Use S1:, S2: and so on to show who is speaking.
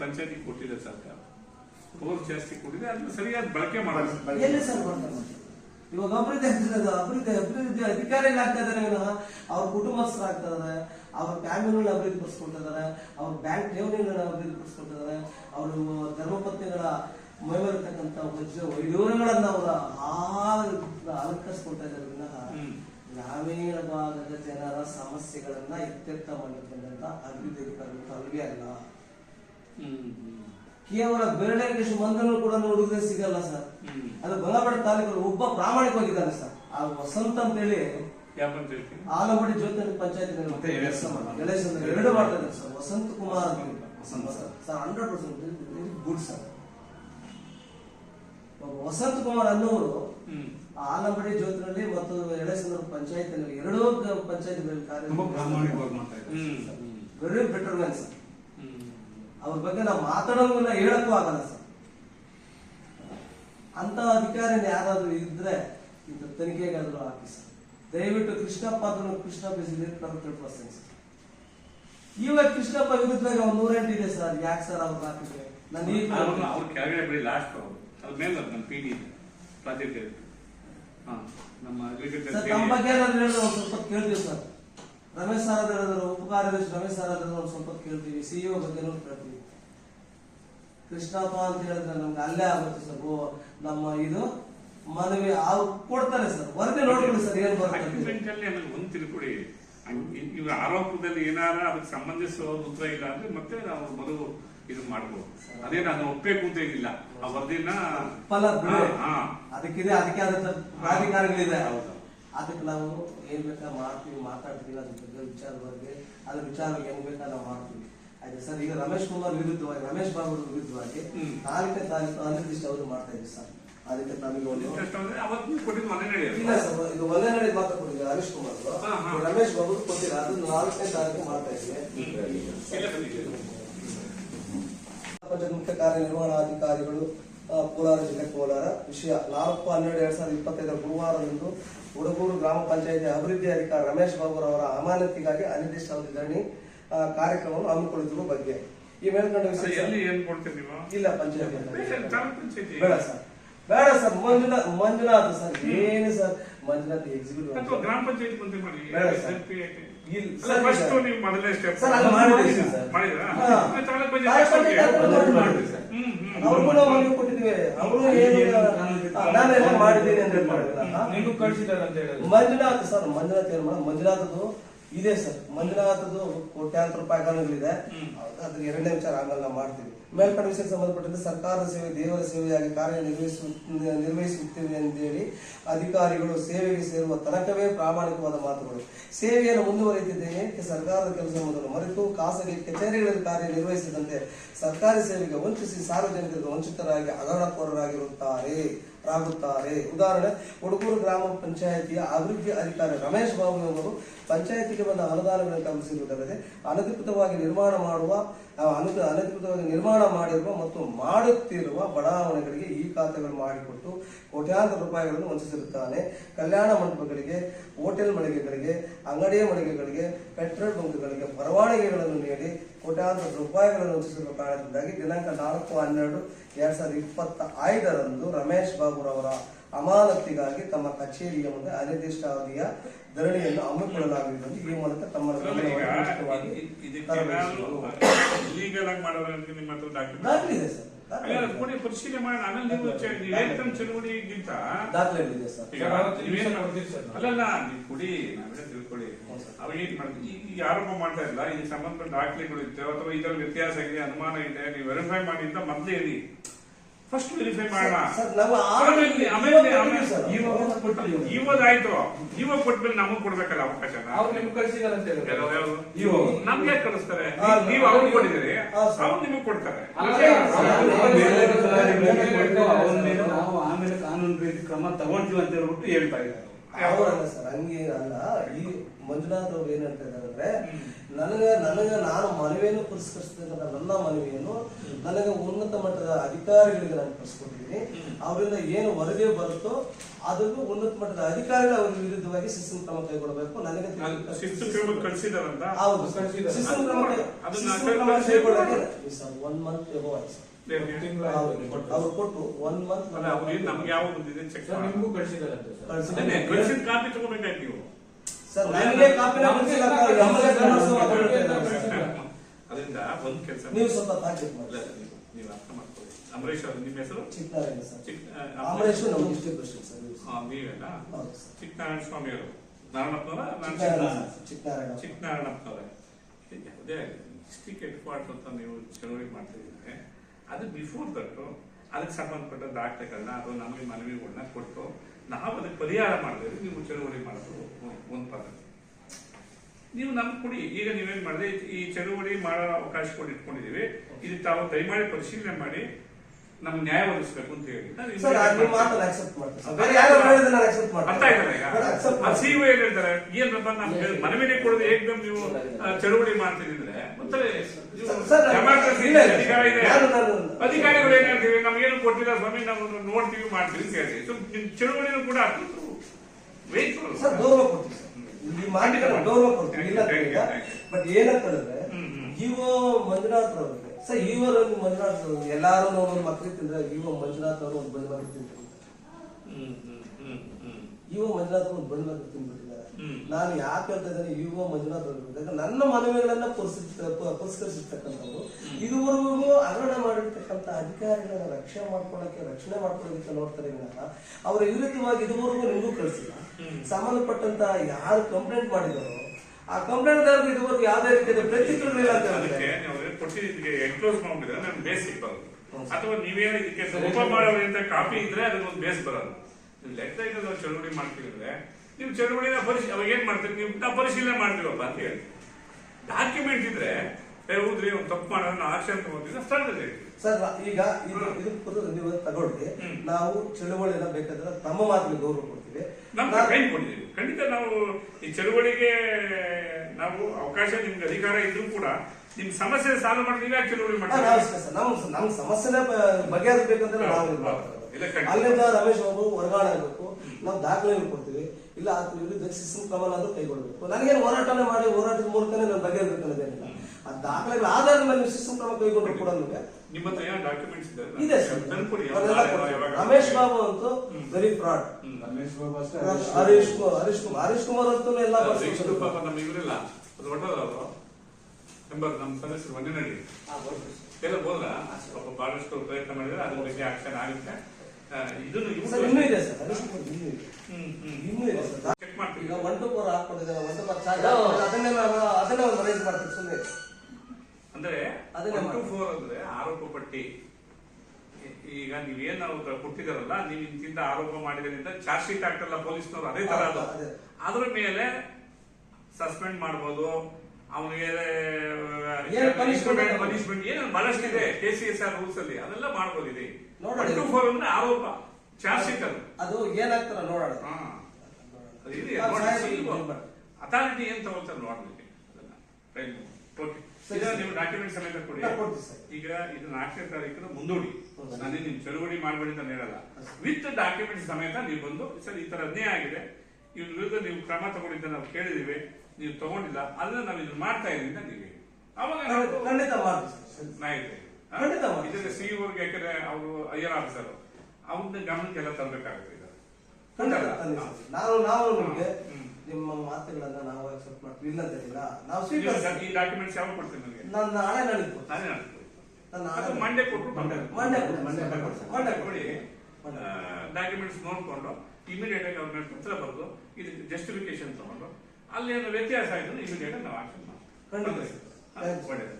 S1: ಪಂಚಾಯತಿ ಕೊಟ್ಟಿದೆ ಸರ್ಕಾರ. ಪವರ್ ಜಾಸ್ತಿ ಕೊಟ್ಟಿದೆ ಅದನ್ನ ಸರಿಯಾದ ಬಳಕೆ ಮಾಡೋದು
S2: ಎಲ್ಲಿ ಸರ್ ಬರ್ತಾರೆ ಇವಾಗ ಅಭಿವೃದ್ಧಿ ಆಗ್ತಿರೋದು ಅಭಿವೃದ್ಧಿ ಅಭಿವೃದ್ಧಿ ಅಧಿಕಾರಿಗಳು ಆಗ್ತಾ ಇದಾರೆ ಅವ್ರ ಕುಟುಂಬಸ್ಥರು ಆಗ್ತಾ ಇದಾರೆ ಅವ್ರ ಫ್ಯಾಮಿಲಿಗಳನ್ನ ಅಭಿವೃದ್ಧಿ ಪಡಿಸ್ಕೊಳ್ತಾ ಇದಾರೆ ಅವ್ರ ಬ್ಯಾಂಕ್ ಠೇವಣಿಗಳನ್ನ ಅಭಿವೃದ್ಧಿ ಪಡಿಸ್ಕೊಳ್ತಾ ಇದಾರೆ ಅವರು ಧರ್ಮಪತ್ನಿಗಳ ಮೈವರ್ತಕ್ಕಂತ ವಜ್ರ ವೈಡೂರಗಳನ್ನ ಅವರ ಅಲಂಕರಿಸ್ಕೊಳ್ತಾ ಇದ್ದಾರೆ ವಿನಃ. ಗ್ರಾಮೀಣ ಭಾಗದ ಜನರ ಸಮಸ್ಯೆಗಳನ್ನ ಇತ್ಯರ್ಥ ಮಾಡಿರ್ತಕ್ಕಂಥ ಅಭಿವೃದ್ಧಿ ಅಲ್ಲ. ಕೇವಲ ಬೇರೆ ಮಂದನ್ನು ಕೂಡ ನೋಡುವುದೇ ಸಿಗಲ್ಲ ಸರ್.
S1: ಹ್ಮ್.
S2: ಅದು ಬಲಪಡ ತಾಲೂಕಲ್ಲಿ ಒಬ್ಬ ಪ್ರಾಮಾಣಿಕವಾಗಿದ್ದಾನೆ ಸರ್. ಆ ವಸಂತ ಅಂತ ಹೇಳಿ?
S1: ಆಲಗುಡಿ ಪಂಚಾಯತಿ
S2: ಆಲಂಬಡಿ ಜ್ಯೋತಿ ಪಂಚಾಯತ್ ಎರಡು ಮಾಡ್ತಾರೆ ಇದ್ದಾರೆ ಸರ್. ವಸಂತ ಕುಮಾರ್ ಅಂತ
S3: sir.
S2: Hundred percent good sir. ಒಬ್ಬ ವಸಂತ ಕುಮಾರ್ ಅನ್ನೋರು ಆಲಂಬಡಿ ಜ್ಯೋತಿನಲ್ಲಿ ಮತ್ತು ಎಳೆಸಂದ್ರ ಪಂಚಾಯತ್ನಲ್ಲಿ ಎರಡೂ ಪಂಚಾಯತ್ ಕಾರ್ಯ
S3: ತುಂಬಾ ಪ್ರಾಮಾಣಿಕವಾಗಿ ಮಾಡ್ತಾ ಇದ್ದಾರೆ.
S1: Hmm. Hmm
S2: very better man sir. ಅವ್ರ ಬಗ್ಗೆ ನಾವು ಮಾತಾಡೋಂಗಿಲ್ಲ ಹೇಳಕ್ಕೂ ಆಗಲ್ಲ ಸರ್. ಅಂತ ಅಧಿಕಾರಿ ಯಾರಾದ್ರೂ ಇದ್ರೆ ಇದು ತನಿಖೆಗಾದ್ರೂ ಹಾಕಿ ಸರ್. ದಯವಿಟ್ಟು ಕೃಷ್ಣಪ್ಪ ಅದನ್ನು ಕೃಷ್ಣಪ್ಪ ಪರ್ಸೆಂಟ್ ಸರ್ ಇವಾಗ ಕೃಷ್ಣಪ್ಪ ವಿರುದ್ಧವಾಗಿ ಅವ್ರು ನೂರೆಂಟು ಇದೆ ಸರ್. ಯಾಕೆ ಸರ್ ಅವ್ರು ಹಾಕಿದ್ರೆ? ನಾನು ಈಗ
S1: ಅವ್ರ ಕೆಳಗಡೆ ಬಿಡಿ ಲಾಸ್ಟ್ ಅವರು. ಅದ್ರ ಮೇಲೆ ನಮ್ಮ ಪಿ ಡಿ ಪ್ರಾಜೆಕ್ಟ್ ಹಾ ನಮ್ಮ
S2: ಬಗ್ಗೆ ಏನಾದ್ರು ಹೇಳಿದ್ರೆ ಸ್ವಲ್ಪ ಕೇಳ್ತೀವಿ ಸರ್. ರಮೇಶ್ ಸರ್ ಆದ್ರೆ ಹೇಳಿದ್ರು ಉಪಕಾರ್ಯದರ್ಶಿ ರಮೇಶ್ ಸಾರದ ಆದ್ರೆ ಒಂದು ಸ್ವಲ್ಪ ಕೇಳ್ತೀವಿ. ಸಿಇಒ ಬಗ್ಗೆನೂ ಕೇಳ್ತೀವಿ ಕೃಷ್ಣಪ್ಪ ಅಂತ ಹೇಳಿದ್ರೆ ನಮ್ಗೆ ಅಲ್ಲೇ ಆಗುತ್ತೆ ಸರ್. ಓ ನಮ್ಮ ಇದು ಮನವಿ ಆಗ ಕೊಡ್ತಾರೆ ಸರ್. ವರದಿ ನೋಡ್ಕೊಳ್ಳಿ ಸರ್ ಏನ್ ಬರುತ್ತೆ
S1: ಒಂದು ತಿಳ್ಕೊಡಿ. ಇವ್ರ ಆರೋಪದಲ್ಲಿ ಏನಾರ ಅದಕ್ಕೆ ಸಂಬಂಧಿಸುವ ಉತ್ತರ ಇಲ್ಲ ಅಂದ್ರೆ ಮತ್ತೆ ನಾವು ಮರು ಇದು ಮಾಡ್ಬೋದು. ಅದೇ ನಾನು ಒಪ್ಪಬೇಕು ಅಂತ ಏನಿಲ್ಲ. ಆ ವರದಿನ.
S2: ಅದಕ್ಕಿದೆ ಅದಕ್ಕೆ ಆದಂತ ಪ್ರಾಧಿಕಾರಗಳಿದೆ.
S1: ಹೌದು.
S2: ಅದಕ್ಕೆ ನಾವು ಏನ್ ಬೇಕಾ ಮಾಡ್ತೀವಿ ಮಾತಾಡ್ತೀವಿ ಅದ್ರ ಬಗ್ಗೆ ವಿಚಾರ ಬಗ್ಗೆ ಅದ್ರ ವಿಚಾರ ಹೆಂಗ್ ಬೇಕಾ ನಾವು ಮಾಡ್ತೀವಿ. ಆಯ್ತು ಸರ್? ಈಗ ರಮೇಶ್ ಕುಮಾರ್ ವಿರುದ್ಧವಾಗಿ ರಮೇಶ್ ಬಾಬು ವಿರುದ್ಧವಾಗಿ. ನಾಲ್ಕನೇ ತಾರೀಕು ಅನಿರ್ದಿಷ್ಟ ಅವರು ಮಾಡ್ತಾ ಇದ್ದೀವಿ ಸರ್. ಅದಕ್ಕೆ ನಮಗೆ ಒಂದು ಇಲ್ಲ ಸರ್ ಇದು ಒಂದೇ ನಡೆ ಮಾತ್ರ ಕೊಟ್ಟಿದ್ರು ರಮೇಶ್ ಕುಮಾರ್. ರಮೇಶ್ ಬಾಬು ಕೊಟ್ಟಿಲ್ಲ ಅದು ನಾಲ್ಕನೇ ತಾರೀಕು ಮಾಡ್ತಾ ಇದ್ದೀವಿ ಮುಖ್ಯ ಕಾರ್ಯನಿರ್ವಹಣಾಧಿಕಾರಿಗಳು ಕೋಲಾರ ಜಿಲ್ಲೆ ಕೋಲಾರ. ವಿಷಯ ನಾಲ್ಕು ಹನ್ನೆರಡು ಎರಡ್ ಸಾವಿರದ ಇಪ್ಪತ್ತೈದರ ಗುರುವಾರದಂದು ಉಡಗೂರು ಗ್ರಾಮ ಪಂಚಾಯಿತಿ ಅಭಿವೃದ್ಧಿ ಅಧಿಕಾರಿ ರಮೇಶ್ ಬಾಬು ಅವರ ಅಮಾನತಿಗಾಗಿ ಅನಿರ್ದಿಷ್ಟಾವಧಿ ಧರಣಿ ಕಾರ್ಯಕ್ರಮವನ್ನು ಹಮ್ಮಿಕೊಳ್ಳುತ್ತಿರುವ ಬಗ್ಗೆ. ಈ ಮೇಲ್ಕಂಡ ವಿಷಯ ಇಲ್ಲ ಪಂಚಾಯತಿ ಬೇಡ ಸರ್. ಬೇಡ ಸರ್. ಮಂಜುನಾಥ್ ಮಂಜುನಾಥ್ ಸರ್. ಏನು ಸರ್? ಮಂಜುನಾಥ್ ಎಕ್ಸಿಕ್ಯೂಟಿವ್
S1: ಗ್ರಾಮ ಪಂಚಾಯಿತಿ ಮಾಡಿ.
S2: ಬೇಡ ಸರ್.
S1: ಮಾಡಿದ್ರೆ
S2: ಇಲ್ಲ, ಸರ್.
S1: ಮಾಡಿದ್ರಾ
S2: ಸರ್. ಅವ್ರಿಗೂ ನಾವು ಮನವಿ ಕೊಟ್ಟಿದ್ವಿ ಅವರು ನಾನೆಲ್ಲ ಮಾಡಿದ್ದೀನಿ ಅಂತ ಮಾಡಿಲ್ಲ
S3: ನಿಮಗೂ ಕಳ್ಸಿದಾರೆ ಅಂತ ಹೇಳಿದ್ರು
S2: ಮಂಜುನಾಥ್ ಸರ್ ಮಂಜುನಾಥ್ ಏನ್ ಮಾಡ ಮಂಜುನಾಥದ್ದು ಇದೆ ಸರ್. ಮಂಜುನಾಥದ್ದು ಕೋಟ್ಯಾಂತರ ರೂಪಾಯಿ
S1: ಹ್ಮ್.
S2: ಅದ್ರ ಎರಡನೇ ವಿಚಾರ ಆಮೇಲೆ ನಾವು ಮಾಡ್ತೀವಿ. ಮೇಲ್ಕಂಡ ವಿಷಯಕ್ಕೆ ಸಂಬಂಧಪಟ್ಟಂತೆ ಸರ್ಕಾರದ ಸೇವೆ ದೇವರ ಸೇವೆಯಾಗಿ ಕಾರ್ಯನಿರ್ವಹಿಸು ನಿರ್ವಹಿಸುತ್ತೇವೆ ಅಂತೇಳಿ ಅಧಿಕಾರಿಗಳು ಸೇವೆಗೆ ಸೇರುವ ತನಕವೇ ಪ್ರಾಮಾಣಿಕವಾದ ಮಾತುಗಳು. ಸೇವೆಯನ್ನು ಮುಂದುವರಿಯುತ್ತಿದ್ದೇನೆ ಸರ್ಕಾರದ ಕೆಲಸ ಮೊದಲು ಮರೆತು ಖಾಸಗಿ ಕಚೇರಿಗಳಲ್ಲಿ ಕಾರ್ಯನಿರ್ವಹಿಸಿದಂತೆ ಸರ್ಕಾರಿ ಸೇವೆಗೆ ವಂಚಿಸಿ ಸಾರ್ವಜನಿಕರಿಗೆ ವಂಚಿತರಾಗಿ ಹಗರಣಕೋರರಾಗಿರುತ್ತಾರೆ ರಾಗುತ್ತಾರೆ. ಉದಾಹರಣೆ ಉಡುಗೂರು ಗ್ರಾಮ ಪಂಚಾಯಿತಿಯ ಅಭಿವೃದ್ಧಿ ಅಧಿಕಾರಿ ರಮೇಶ್ ಬಾಬು ಅವರು ಪಂಚಾಯಿತಿಗೆ ಬಂದ ಅನುದಾನಗಳನ್ನು ಗಮನಿಸಿರುವುದಲ್ಲದೆ ಅನಧಿಕೃತವಾಗಿ ನಿರ್ಮಾಣ ಮಾಡುವ ಅನಧಿಕೃತವಾಗಿ ನಿರ್ಮಾಣ ಮಾಡಿರುವ ಮತ್ತು ಮಾಡುತ್ತಿರುವ ಬಡಾವಣೆಗಳಿಗೆ ಈ ಖಾತೆಗಳು ಮಾಡಿಕೊಟ್ಟು ಕೋಟ್ಯಾಂತರ ರೂಪಾಯಿಗಳನ್ನು ವಂಚಿಸಿರುತ್ತಾನೆ. ಕಲ್ಯಾಣ ಮಂಟಪಗಳಿಗೆ, ಹೋಟೆಲ್ ಮಳಿಗೆಗಳಿಗೆ, ಅಂಗಡಿಯ ಮಳಿಗೆಗಳಿಗೆ, ಪೆಟ್ರೋಲ್ ಬಂಕ್ಗಳಿಗೆ ಪರವಾನಗಿಗಳನ್ನು ನೀಡಿ ಕೋಟ್ಯಾಂತರ ರೂಪಾಯಿಗಳನ್ನು ವಂಚಿಸಿರುವ ಕಾರಣದಿಂದಾಗಿ ದಿನಾಂಕ ನಾಲ್ಕು, ಹನ್ನೆರಡು, ಎರಡ್ ಸಾವಿರದ ಇಪ್ಪತ್ತ ಐದರಂದು ರಮೇಶ್ ಬಾಬುರವರ ಅಮಾನತಿಗಾಗಿ ತಮ್ಮ ಕಚೇರಿಯ ಮುಂದೆ ಅನಿರ್ದಿಷ್ಟಾವಧಿಯ ಧರಣಿಯನ್ನು ಹಮ್ಮಿಕೊಳ್ಳಲಾಗಿದೆ ಎಂದು ಈ ಮೂಲಕ ತಮ್ಮ ಸರ್
S1: ಪರಿಶೀಲನೆ ಮಾಡಿ ಆಮೇಲೆ ನೀವು ಚಳುವಳಿಗಿಂತ?
S2: ಸರ್.
S1: ಅಲ್ಲಲ್ಲ ನೀವು ಕೊಡಿ ನಾವೆಲ್ಲ ತಿಳ್ಕೊಳ್ಳಿ. ಅವಾಗ ಏನ್ ಮಾಡ್ತೀವಿ ಈ- ಈ ಆರೋಪ ಮಾಡ್ತಾ ಇಲ್ಲ ಇದಕ್ಕೆ ಸಂಬಂಧಪಟ್ಟ ದಾಖಲೆಗಳು ಇತ್ತು ಅಥವಾ ಇದರಲ್ಲಿ ವ್ಯತ್ಯಾಸ ಇದೆ ಅನುಮಾನ ಇದೆ ನೀವು ವೆರಿಫೈ ಮಾಡಿ ಅಂತ ಮೊದಲೇ ಹೇಳಿ. ಫಸ್ಟ್ ವೆರಿಫೈ ಮಾಡೋಣ
S2: ಸರ್ ನಾವು
S1: ಆಮೇಲೆ ಆಮೇಲೆ ಆಮೇಲೆ
S2: ಸರ್.
S3: ಇವಾಗ ಕೊಟ್ಟಿದ್ದೀವಿ.
S1: ಇವಾಗಾಯ್ತು ಇವಾಗ ಕೊಟ್ಮೇಲೆ ನಮಗ್ ಕೊಡ್ಬೇಕಲ್ಲ ಅವಕಾಶ
S3: ಅವ್ರು ನಿಮ್ಗೆ
S1: ಕಳಿಸ್ತಾರೆ? ನೀವು ಅವ್ರಿಗೆ ಕೊಟ್ಟಿದ್ದೀರಿ. ಅವ್ರು ನಿಮಗೆ ಕೊಡ್ತಾರೆ.
S3: ಆಮೇಲೆ ಕಾನೂನು ರೀತಿ ಕ್ರಮ ತಗೊಂತೀವಿ ಅಂತ ಹೇಳ್ಬಿಟ್ಟು ಹೇಳ್ತಾ ಇದ್ದಾರೆ.
S2: ಅವರಲ್ಲ ಸರ್ ಹಂಗೆ ಅಲ್ಲ. ಈ ಮಂಜುನಾಥ್ ಅವ್ರು ಏನ್ ಹೇಳ್ತಾ ಇದ್ದಾರೆ ಅಂದ್ರೆ ನನಗೆ ನನಗೆ ನಾನು ಮನವಿಯನ್ನು ಪುರಸ್ಕರಿಸ್ತಕ್ಕಂಥ ನನ್ನ ಮನವಿಯನ್ನು ನನಗೆ ಉನ್ನತ ಮಟ್ಟದ ಅಧಿಕಾರಿಗಳಿಗೆ ನಾನು ಕಳಿಸ್ಕೊಟ್ಟಿದ್ದೀನಿ ಅವರಿಂದ ಏನು ವರದಿ ಬರುತ್ತೋ ಅದನ್ನು ಉನ್ನತ ಮಟ್ಟದ ಅಧಿಕಾರಿಗಳು ಅವ್ರ ವಿರುದ್ಧವಾಗಿ ಶಿಸ್ತಿನ ಕ್ರಮ ಕೈಗೊಳ್ಳಬೇಕು. ನನಗೆ ಹೌದು
S3: ಕಳಿಸಿದ್ದಾರೆ.
S2: ಶಿಸ್ತಿನ ಕ್ರಮ ಒನ್ ಮಂತ್ ಎಬೋ ಆಯ್ತು ಅವ್ರು ಕೊಟ್ಟು ಒನ್ ಮಂತ್
S1: ನಮ್ಗೆ ಯಾವಾಗ ಬಂದಿದೆ ಚೆಕ್
S3: ಸರ್ ನಿಮ್ಗೂ ಅಂತ ಸರ್.
S1: ಅದನ್ನೇ ಕಳಿಸಿದ ಕಾಪಿ ತಗೋಬೇಕಾಯ್ತು ನೀವು.
S2: ಸರ್ ನನಗೆ ಕಾಪಿನ ಕಳಿಸಿಲ್ಲ ಸರ್, ನಮ್ಮಲ್ಲೇ ಕನ್ನಡ
S1: ಅದರಿಂದ ಒಂದು ಕೆಲಸ
S2: ನೀವು ಸ್ವಲ್ಪ ಮಾಡಿ.
S1: ನೀವು ಅರ್ಥ ಮಾಡ್ಕೊಳ್ಳಿ. ಅಂಬರೀಶ್ ಅವರು ನಿಮ್ಮ ಹೆಸರು?
S2: ಚಿಕ್ಕನಾರಾಯಣ ಸರ್. ಅಮರೇಶ್ ನಮ್ಮ
S1: ಚಿಕ್ಕನಾರಾಯಣ ಸ್ವಾಮಿ ಅವರು. ನಾರಾಯಣಪ್ಪನವರ
S2: ಚಿಕ್ಕನಾರಾಯಣ
S1: ಚಿಕ್ಕನಾರಾಯಣಪ್ಪನವರೇ ಯಾವುದೇ ಡಿಸ್ಟಿಕ್ ಹೆಡ್ ಕ್ವಾರ್ಟರ್ ಅಂತ ನೀವು ಚಳವಳಿ ಅದು ಬಿಫೋರ್ ದಟ್ಟು ಅದಕ್ಕೆ ಸಂಬಂಧಪಟ್ಟ ದಾಖಲೆಗಳನ್ನ ಅಥವಾ ನಮಗೆ ಮನವಿಗಳನ್ನ ಕೊಟ್ಟು ನಾವು ಅದಕ್ಕೆ ಪರಿಹಾರ ಮಾಡಿದ್ರೆ ನೀವು ಚಳುವಳಿ ಮಾಡೋದು ಒಂದು ಪದ್ಧತಿ. ನೀವು ನಮ್ಗೆ ಕೊಡಿ ಈಗ ನೀವೇನ್ ಮಾಡಿದೆ ಈ ಚಳುವಳಿ ಮಾಡೋ ಅವಕಾಶ ಕೊಟ್ಟು ಇಟ್ಕೊಂಡಿದ್ದೀವಿ ಇದು ತಾವು ದಯಮಾಡಿ ಪರಿಶೀಲನೆ ಮಾಡಿ ನಮ್ ನ್ಯಾಯ ಒದಗಿಸ್ಬೇಕು ಅಂತ ಹೇಳಿ. ಏನ್ ಹೇಳ್ತಾರೆ? ಏನಪ್ಪ ನಮ್ಗೆ ಮನವಿನೇ ಕೊಡೋದು ಹೇಗೆ ನೀವು ಚಳುವಳಿ ಮಾಡ್ತಿದ್ರೆ
S2: ಇಲ್ಲ, ಇಲ್ಲ,
S1: ಅಧಿಕಾರಿಗಳು ಏನ್ ಹೇಳ್ತೀವಿ ನಮ್ಗೇನು ಕೊಟ್ಟಿಲ್ಲ ಸ್ವಾಮಿ ನಾವು ನೋಡ್ತೀವಿ ಮಾಡ್ತೀವಿ ಅಂತ ಹೇಳಿ ಸೊ ನಿಮ್ ಚಳುವಳಿನೂ ಕೂಡ ಆಗ್ತಿತ್ತು
S2: ಸರ್ ಗೌರವ ಕೊಡ್ತೀವಿ ಮಾತಿಗೆ ನಾನು ಗೌರವ ಕೊಡ್ತೀನಿ ಇಲ್ಲ. ಬಟ್
S1: ಏನಂತಂದ್ರೆ.
S2: ಇವ ಮಂಜುನಾಥ್ ಅವ್ರಿಗೆ ಸರ್ ಇವರೊಂದು ಮಂಜುನಾಥ್ ಅವರು ಎಲ್ಲಾರು ಒಂದು ಮಕ್ಕಳು ತಿಂದ್ರೆ ಇವ ಮಂಜುನಾಥ್ ಅವರು ಒಂದು ಬಂದ್ ಮಾಡಿ ತಿಂತಾರೆ ಇವ ಮಂಜುನಾಥ್ ಅವರು ಒಂದು ಬಂದ್ ಮಾಡಿ ತಿಂದ್ಬಿಟ್ಟಿದ್ದಾರೆ
S1: ಹ್ಮ್.
S2: ನಾನು ಯಾಕೆ ಹೇಳ್ತಾ ಇದ್ದೇನೆ ಇವ ಮಂಜುನಾಥ್ ಅವರು ನನ್ನ ಮನವಿಗಳನ್ನ ಪುರಸ್ಕರಿಸ ಪುರಸ್ಕರಿಸಿರ್ತಕ್ಕಂಥವ್ರು. ಇದುವರೆಗೂ ಹಗರಣ ಮಾಡಿರ್ತಕ್ಕಂಥ ಅಧಿಕಾರಿಗಳನ್ನ ರಕ್ಷಣೆ ಮಾಡ್ಕೊಳ್ಳಕ್ಕೆ ರಕ್ಷಣೆ ಮಾಡ್ಕೊಳ್ಳೋದಕ್ಕೆ ನೋಡ್ತಾರೆ ವಿನಃ ಅವರ ವಿರುದ್ಧವಾಗಿ ಇದುವರೆಗೂ ನಿಮಗೂ ಕಳಿಸಿಲ್ಲ. ಸಂಬಂಧಪಟ್ಟಂತ ಯಾರು ಕಂಪ್ಲೇಂಟ್ ಮಾಡಿದಾರೋ ಆ ಕಂಪ್ಲೇಂಟ್ ಇದುವರೆಗೂ ಯಾವುದೇ ರೀತಿಯ ಪ್ರತಿಕ್ರಿಯೆ ಅಂತ
S1: ಅದಕ್ಕೆ
S2: ಹೇಳಿದ್ರೆ
S1: ಅಥವಾ ನೀವೇನು ಇದಕ್ಕೆ ರೂಪ ಅಂತ ಕಾಪಿ ಇದ್ರೆ ಅದಕ್ಕೊಂದು ಬೇಸ್ ಬರೋದು. ನೀವು ಲೆಕ್ಕ ಇದ್ರೆ ನಾವು ಚಳುವಳಿ ಮಾಡ್ತೀವಿ ನೀವು ಚಳುವಳಿನ ಪರಿಶೀಲ ಅವಾಗ ಏನ್ ಮಾಡ್ತೀರಿ? ನೀವು ನಾವು ಪರಿಶೀಲನೆ ಮಾಡ್ತೀವಪ್ಪ ಅಂತ ಹೇಳಿ. ಡಾಕ್ಯುಮೆಂಟ್ ಇದ್ರೆ ಹೌದ್ರಿ ಒಂದು ತಪ್ಪು ಮಾಡೋದು ನಾವು ಆಕ್ಷನ್ ತಗೋತಿದ್ರೆ ಸ್ಥಳದಲ್ಲಿ.
S2: ಸರ್ ಈಗ ಇದು ಇದು ನೀವು ತಗೊಳ್ಳಿ. ನಾವು ಚಳುವಳಿನ ಬೇಕಾದ್ರೆ ತಮ್ಮ ಮಾತಿಗೆ ಗೌರವ ಕೊಡ್ತೀವಿ.
S1: ನಮ್ಗೆ
S2: ನಾ-
S1: ಕೈ ಕೊಟ್ಟಿದ್ದೀವಿ ಖಂಡಿತ ನಾವು ಈ ಚಳುವಳಿಗೆ ನಾವು ಅವಕಾಶ ನಿಮ್ಗೆ ಅಧಿಕಾರ ಇದ್ರೂ ಕೂಡ ನಿಮ್ ಸಮಸ್ಯೆ ಸಾಲ ಮಾಡಿ ನೀವೇ ಯಾಕೆ ಚಳುವಳಿ ಮಾಡ್ತೀವಿ
S2: ನಾವು ಅಷ್ಟೇ ಸರ್. ನಮ್ ನಮ್ ಸಮಸ್ಯೆನೇ ಬಗೆಹರಿಸಬೇಕಂದ್ರೆ ನಾವು ಇದು ಮಾಡ್ತೀವಿ. ಅಲ್ಲಿಂದ ರಮೇಶ್ ಬಾಬು ವರ್ಗಾವಣೆ ಆಗಬೇಕು. ನಾವು ದಾಖಲೆ ಕೊಡ್ತೀವಿ ಇಲ್ಲ ಅದ್ರ ವಿರುದ್ಧ ಶಿಸ್ತು ಕ್ರಮನಾದ್ರೂ ಕೈಗೊಳ್ಳಬೇಕು ನನಗೇನು ಹೋರಾಟನೇ ಮಾಡಿ ಹೋರಾಟದ ಮೂಲಕನೇ ನಾನು ಬಗೆಹರಿಬೇಕು ಅನ್ನೋದೇನಿಲ್ಲ ಆ ದಾಖಲೆಗಳ ಆಧಾರದ ಮೇಲೆ ನೀವು ಶಿಸ್ತು ಕ್ರಮ ಕೈಗೊಂಡ್ರು ಕೂಡ ನಿಮಗೆ.
S1: ನಿಮ್ಮ ಹತ್ರ ಏನೋ ಡಾಕ್ಯುಮೆಂಟ್ಸ್ ಇದೆ
S2: ರಮೇಶ್ ಬಾಬು ಅಂತೂ ವೆರಿ ಫ್ರಾಡ್
S3: ರಮೇಶ್ ಬಾಬು ಅಷ್ಟೇ
S2: ಹರೀಶ್ ಕುಮಾರ್ ಹರೀಶ್ ಕುಮಾರ್ ಹರೀಶ್ ಕುಮಾರ್ ಅಂತೂ ಎಲ್ಲ
S1: ಇವರಿಲ್ಲ. ಅದು ನಮ್ಮ ಸದಸ್ಯರು ಒಂದೇ ನಡಿ. ಎಲ್ಲ ಬಹಳಷ್ಟು ಪ್ರಯತ್ನ ಮಾಡಿದ್ರೆ ಅದ್ರ ಬಗ್ಗೆ ಆಕ್ಷನ್ ಆಗುತ್ತೆ.
S2: ಇನ್ನೂ ಇದೆ ಸರ್ ಇನ್ನೂ ಇದೆ. ಇನ್ನೂ ಇದೆ ಸರ್. ಈಗ ಒನ್ ಟು ಫೋರ್ ಹಾಕೊಂಡಿದ್ದಾರೆ ಒನ್ ಟು ಫೋರ್ ಚಾರ್ಜ್ ಅದನ್ನೇ ನಾನು ಅದನ್ನೇ ಒಂದು ರೈಸ್ ಮಾಡ್ತೀನಿ ಸುಮ್ಮನೆ
S1: ಅಂದ್ರೆ
S2: ಅದನ್ನೇ
S1: ಟು. ಫೋರ್ ಅಂದ್ರೆ ಆರೋಪ ಪಟ್ಟಿ. ಈಗ ನೀವೇನು ಅವ್ರು ಕೊಟ್ಟಿದಾರಲ್ಲ ನೀವು ಇಂತಿಂತ ಆರೋಪ ಮಾಡಿದ್ರಿಂದ ಚಾರ್ಜ್ ಶೀಟ್ ಆಗ್ತಲ್ಲ ಪೊಲೀಸ್ನವ್ರು ಅದೇ ತರ ಅದು.
S2: ಅದೇ.
S1: ಅದ್ರ ಮೇಲೆ ಸಸ್ಪೆಂಡ್ ಮಾಡ್ಬೋದು. ಅವನಿಗೆ ಪನಿಷ್ಮೆಂಟ್ ಏನು ಬಹಳಷ್ಟಿದೆ K C S R rules ಅಲ್ಲಿ ಅದೆಲ್ಲ ಮಾಡ್ಬೋದು ಇದೆ
S2: ನೋಡೋಣ.
S1: ಆರೋಪ. ಶಾಸಕರು ಅದು
S2: ಏನಾಗ್ತಾರ ನೋಡೋಣ.
S1: ಅಥಾರಿಟಿ ಏನ್ ತಗೊಳ್ತಾರೆ ನೋಡ್ಲಿಕ್ಕೆ ನೀವು ಡಾಕ್ಯುಮೆಂಟ್ ಸಮೇತ ಕೊಡಿ. ಈಗ ಇದು ನಾಲ್ಕನೇ ತಾರೀಕು ಮುಂದೂಡಿ. ನಾನು ನಿಮ್ ಚಳುವಳಿ ಮಾಡಬೇಡಿ ಅಂತ ಹೇಳಲ್ಲ. ವಿತ್ ಡಾಕ್ಯುಮೆಂಟ್ ಸಮೇತ ನೀವು ಬಂದು ಸರ್ ಈ ತರ ಅನ್ಯಾಯ ಆಗಿದೆ. ಇವ್ರ ವಿರುದ್ಧ ನೀವು ಕ್ರಮ ತಗೊಂಡಿದ್ದ ನಾವು ಕೇಳಿದೀವಿ. ನೀವು ತಗೊಂಡಿಲ್ಲ. ಅದನ್ನ ನಾವು ಇದನ್ನ ಮಾಡ್ತಾ ಇದೀವಿ ಅಂತ ನೀವು ಅವಾಗ
S2: ಖಂಡಿತ ಮಾಡ್ತೀವಿ ಸರ್
S1: ನಾ ಇದ್ದೇವೆ. ಹಾ?
S2: ಖಂಡಿತ ಮಾಡಿ.
S1: ಇದಕ್ಕೆ ಸಿ ಅವ್ರಿಗೆ ಯಾಕಂದ್ರೆ ಅವರು ಐಆರ್ ಆಫೀಸರ್ ಅವ್ರನ್ನ ಗಮನಕ್ಕೆಲ್ಲ ತರಬೇಕಾಗುತ್ತೆ
S2: ಖಂಡಿತ. ನಾವು ನಾವು ನಿಮಗೆ ನಿಮ್ಮ ಮಾತುಗಳನ್ನ ನಾವು ಅಕ್ಸೆಪ್ಟ್ ಮಾಡ್ತೀವಿ. ಇಲ್ಲ ನಾವು
S1: ನೀವು ಈ ಡಾಕ್ಯುಮೆಂಟ್ಸ್ ಯಾವಾಗ ಕೊಡ್ತೀನಿ ನನಗೆ
S2: ನಾನು ನಾಳೆ ನಡೀತು
S1: ನಾನೇ ಮಾಡ್ತೀನಿ
S2: ನಾನು
S1: ಅದು
S2: ನಾಳೆ
S1: ಕೊಟ್ಟು ಕೊಟ್ಟರು
S2: ಮಂಡೆ
S3: ಮಂಡ್ಯ ಕೊಡಿ.
S1: ಮಂಡ್ಯ ಕೊಡಿ ಡಾಕ್ಯುಮೆಂಟ್ಸ್ ನೋಡ್ಕೊಂಡು ಇಮಿಡಿಯೇಟ್ ಆಗಿ ಅವ್ರ ಮೇಲೆ ಪತ್ರ ಬರೆದು ಇದಕ್ಕೆ ಜಸ್ಟಿಫಿಕೇಶನ್ ತಗೊಂಡು ಅಲ್ಲಿ ಏನು ವ್ಯತ್ಯಾಸ ಆಯ್ತು ಇಮಿಡಿಯೇಟ್ ನಾವು ಆಕ್ಷನ್
S2: ಖಂಡಿತ
S1: ಮಾಡ್ತೀವಿ
S2: ಸರ್.
S1: ಒಳ್ಳೆಯದು